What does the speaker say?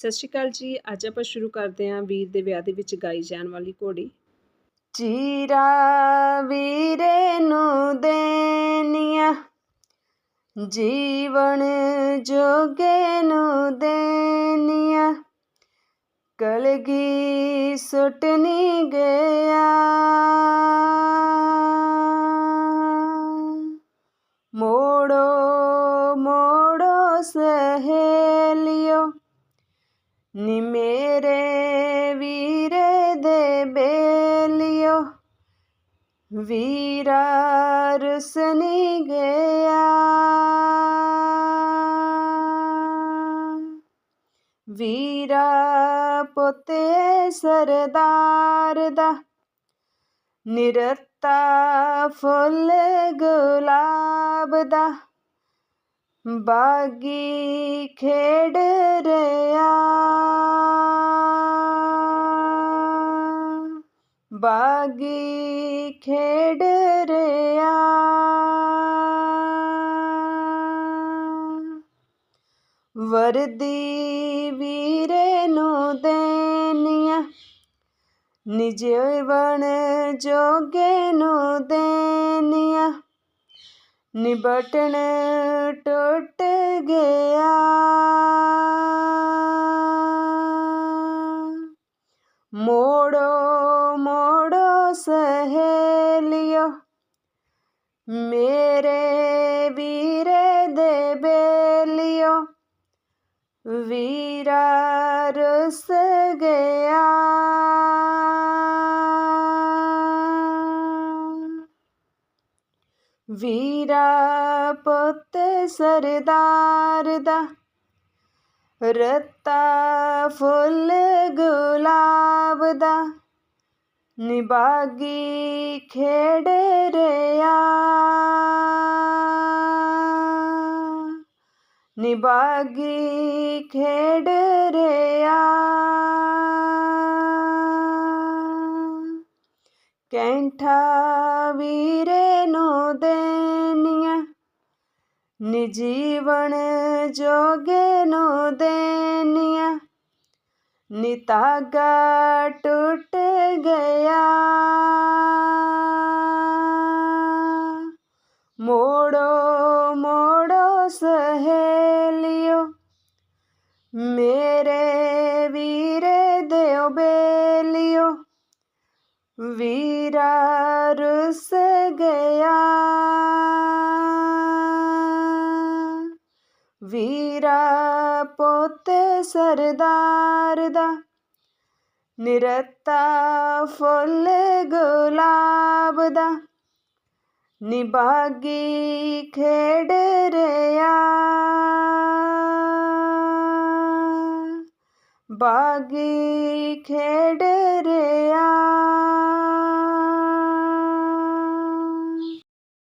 ਸਤਿ ਸ਼੍ਰੀ ਅਕਾਲ ਜੀ। ਅੱਜ ਆਪਾਂ ਸ਼ੁਰੂ ਕਰਦੇ ਹਾਂ ਵੀਰ ਦੇ ਵਿਆਹ ਦੇ ਵਿੱਚ ਗਾਈ ਜਾਣ ਵਾਲੀ ਘੋੜੀ। ਚੀਰਾ ਵੀਰੇ ਨੂੰ ਦੇਨੀਆਂ, ਜੀਵਨ ਜੋਗੇ ਨੂੰ ਦੇਨੀਆਂ। ਕਲਗੀ ਸੁਟਨੀ ਗਿਆ। ਮੋੜੋ ਮੋੜੋ ਸਹੇ ਨੀ ਮੇਰੇ ਵੀਰੇ ਦੇ ਬੇਲਿਓ। ਵੀਰਾ ਰੁਸਨੀ ਗਿਆ। ਵੀਰਾ ਪੋਤੇ ਸਰਦਾਰ ਦਾ ਨਿਰਤਾ ਫੁੱਲ ਗੁਲਾਬ ਦਾ ਬਾਗੀ ਖੇਡ ਰਿਆ ਬਾਗੀ ਖੇਡ ਰਿਆ। ਵਰਦੀ ਵੀਰੇ ਨੂੰ ਦੇਨੀਆਂ ਨਿਜਵਣ ਜੋਗੇ ਨੂੰ ਦੇਨੀਆਂ। ਨਿਬਟਣ ਟੁੱਟ ਗਿਆ। ਸਹੇਲਿਓ, ਮੇਰੇ ਵੀਰੇ ਦੇ ਬੇਲਿਓ, ਵੀਰਾ ਰੁੱਸ ਗਿਆ। ਵੀਰਾ ਪੁੱਤ ਸਰਦਾਰ ਦਾ ਰੱਤਾ ਫੁੱਲ ਗੁਲਾਬ ਦਾ। ਨਿਭਾਗੀ ਖੇੜ ਰਿਆ। ਨਿਬਾਗੀ ਖੇਡ ਰਿਆ। ਕੈਂਠਾ ਵੀਰੇ ਨੂੰ ਦੇਨੀਆਂ ਨਿਜੀਵਨ ਜੋਗੇ ਨੂੰ ਦੇਨੀਆਂ ਨਿਤਾਗਾ ਟੁੱਟ ਮੋੜੋ ਮੋੜੋ ਸਹੇਲਿਓ, ਮੇਰੇ ਵੀਰੇ ਦਿਓ ਬੇਲਿਓ। ਵੀਰਾ ਰੁੱਸ ਗਿਆ। ਵੀਰਾ ਪੋਤੇ ਸਰਦਾਰ ਦਾ, ਨਿਰਤਾ ਫੁੱਲ ਗੁਲਾਬ ਦਾ। ਨਿਬਾਗੀ ਖੇਡ ਰਿਆ। ਬਾਗੀ ਖੇਡ